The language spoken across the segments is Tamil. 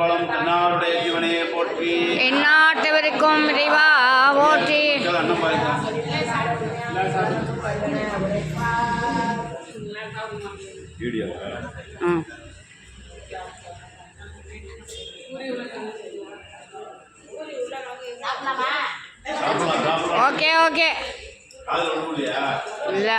திருச்சிற்றம்பலம் தென்னாருடைய சிவனையே போற்றி. எந்நாட்டவருக்கும் இறைவா போற்றி. Okay okay. இல்லை.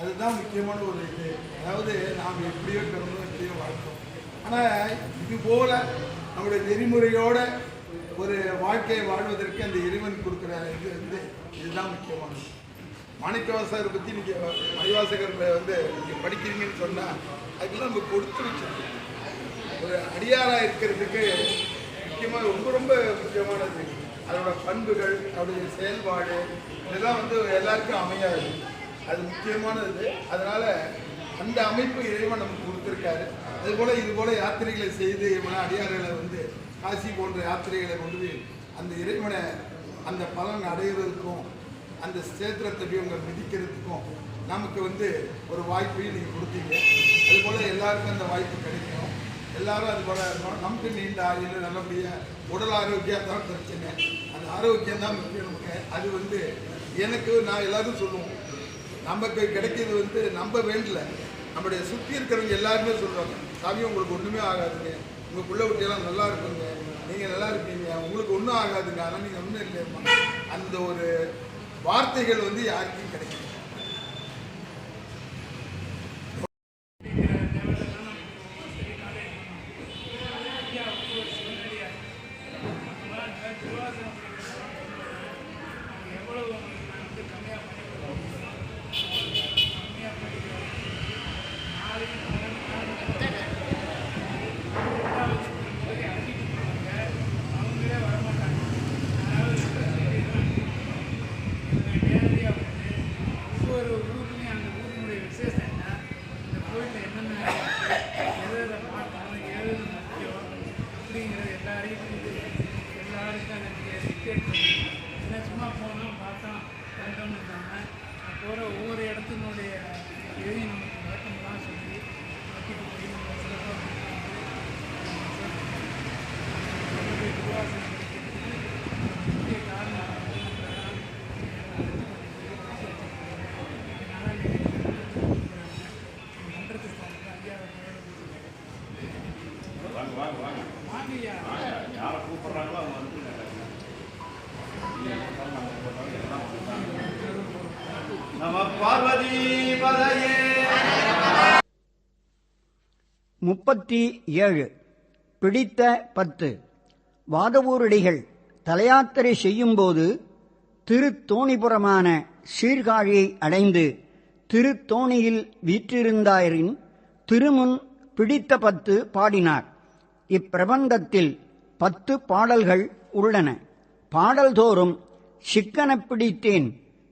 அதுதான் முக்கியமான ஒரு இது. அதாவது நாம் எப்படியோ பிறந்தோம் எப்படியோ வாழ்க்கோம் ஆனால் இது போல நம்முடைய நெறிமுறையோட ஒரு வாழ்க்கையை வாழ்வதற்கு அந்த இறைவன் கொடுக்குற இது வந்து இதுதான் முக்கியமானது. மாணிக்கவாசகரை பற்றி நீங்கள் மணிவாசகரில் வந்து நீங்கள் படிக்கிறீங்கன்னு சொன்னால் அதுக்கெல்லாம் நம்ம கொடுத்து வச்சிருக்கோம். ஒரு அடியாராக இருக்கிறதுக்கு முக்கியமாக ரொம்ப ரொம்ப முக்கியமானது அதோட பண்புகள் அதோடைய செயல்பாடு இதெல்லாம் வந்து எல்லாருக்கும் அமையாது அது முக்கியமானது. அதனால அந்த அமைப்பு இறைவன் நமக்கு கொடுத்துருக்காரு. அதுபோல இது போல யாத்திரைகளை செய்து இவன அடியார்களை வந்து காசி போன்ற யாத்திரைகளை கொண்டு போய் அந்த இறைவனை அந்த பலன் அடைவதற்கும் அந்த சேத்திரத்தை போய் மிதிக்கிறதுக்கும் நமக்கு வந்து ஒரு வாய்ப்பையும் நீங்கள் கொடுத்தீங்க. அதுபோல் எல்லாருக்கும் அந்த வாய்ப்பு கிடைக்கும். எல்லாரும் அது போல நமக்கு நீண்ட ஆயுள் நல்லபடியாக உடல் ஆரோக்கியம் தான் பிரச்சனை. அந்த ஆரோக்கியம் தான் முக்கியம் நமக்கு. அது வந்து எனக்கு நான் எல்லாரும் சொல்லுவோம். நமக்கு கிடைக்கிறது வந்து நம்ப வேண்டல. நம்முடைய சுற்றி இருக்கிறவங்க எல்லாருமே சொல்கிறாங்க சாமி உங்களுக்கு ஒன்றுமே ஆகாதுங்க. உங்கள் பிள்ளை குட்டியெல்லாம் நல்லா இருக்குங்க. நீங்கள் நல்லா இருப்பீங்க உங்களுக்கு ஒன்றும் ஆகாதுங்க. ஆனால் நீங்கள் ஒன்றும் இல்லையம்மா. அந்த ஒரு வார்த்தைகள் வந்து யாருக்கும் கிடைக்கும் வந்தோம்னு இல்லாமல் போகிற ஒவ்வொரு இடத்தினுடைய இதையும் நமக்கு விளக்கம்லாம் சொல்லி வச்சுட்டு போய் நம்ம சிறப்பாக முக்கிய காரணம் வாங்க. வாங்க வாங்க. யாரை கூப்பிடுறாங்களோ அவங்க வந்து முப்பத்தி ஏழு. பிடித்த பத்து. வாதவூரடிகள் தலையாத்திரை செய்யும்போது திருத்தோணிபுரமான சீர்காழியை அடைந்து திருத்தோணியில் வீற்றிருந்தாரின் திருமுன் பிடித்த பத்து பாடினார். இப்பிரபந்தத்தில் பத்து பாடல்கள் உள்ளன. பாடல்தோறும் சிக்கன பிடித்தேன்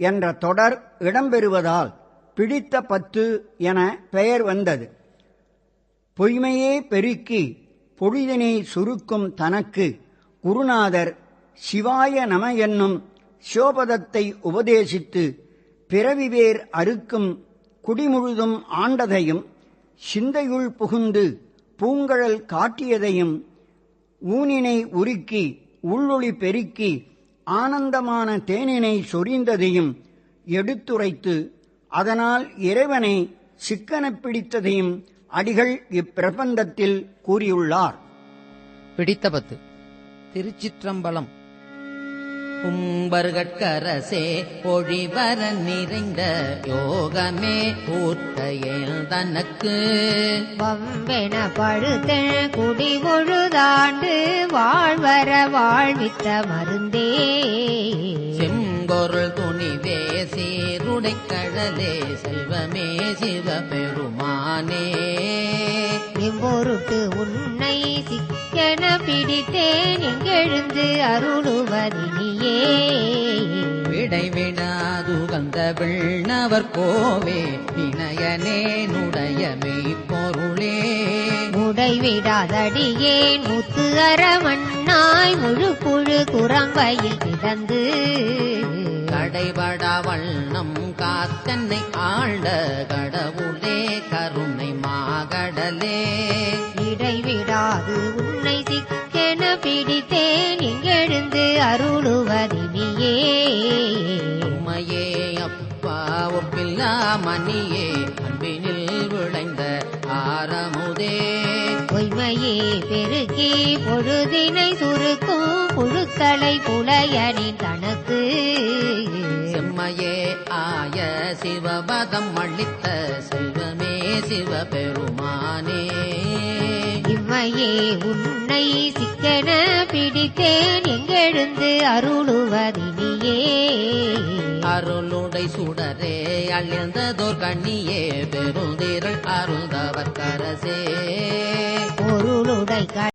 என்ற தொடர் இடம்பெறுவதால் பிடித்த பத்து என பெயர் வந்தது. பொய்மையே பெருக்கி பொழுதினை சுருக்கும் தனக்கு குருநாதர் சிவாய நம என்னும் சிவபதத்தை உபதேசித்து பிறவிவேர் அறுக்கும் குடிமுழுதும் ஆண்டதையும் சிந்தையுள் புகுந்து பூங்கழல் காட்டியதையும் ஊனினை உருக்கி உள்ளொளி பெருக்கி ஆனந்தமான தேனினை சொரிந்ததையும் எடுத்துரைத்து அதனால் இறைவனை சிக்கனப் பிடித்ததையும் அடிகள் இப்பிரபந்தத்தில் கூறியுள்ளார். பிடித்த பத்து திருச்சிற்றம்பலம். கும்பர்கட்கரசே பொழிவர நிறைந்த யோகமே ஊர்த்தையல் தனக்கு வம்பென பழுத்த குடி பல்லாண்டாண்டு வாழ்வர வாழ்வித்த மருந்தே. செங்கொருள் துணிவே சீருடை கடலே செல்வமே சிவபெருமானே. எம்பொருட்டு உன்னை சிக்கென பிடித்தேன் எங்கெழுந்து அருளுவதினியே. விடைவிடாதுகந்த விண்ணவர் கோவே வினயனே நுடைய மெய்ப்பொருளே. முடைவிடாதடியேன் முத்து அரமண்ணாய் முழு புழு குரம்பையில் கிடந்து கடைபடா வண்ணம் காத்தன்னை ஆண்ட கடவுளே கருணை மாகடலே. இடைவிடாது உன்னை மணியே அன்பினில் விளைந்த ஆரமுதே. பொய்மையே பெருக்கி பொழுதினை சுருக்கும் புழுக்களை புலையனின் தனக்கு. செம்மையே ஆய சிவபதம் அளித்த செல்வமே சிவபெருமானே. இம்மையே உன்னை சிக்கன பிடித்தேன் எங்கெழுந்து அருளுவதினியே. அருளுடை சுடரே அழிந்ததோர் கண்ணியே பெருந்திரள் அருந்தவர் கரசே. பொருளுடை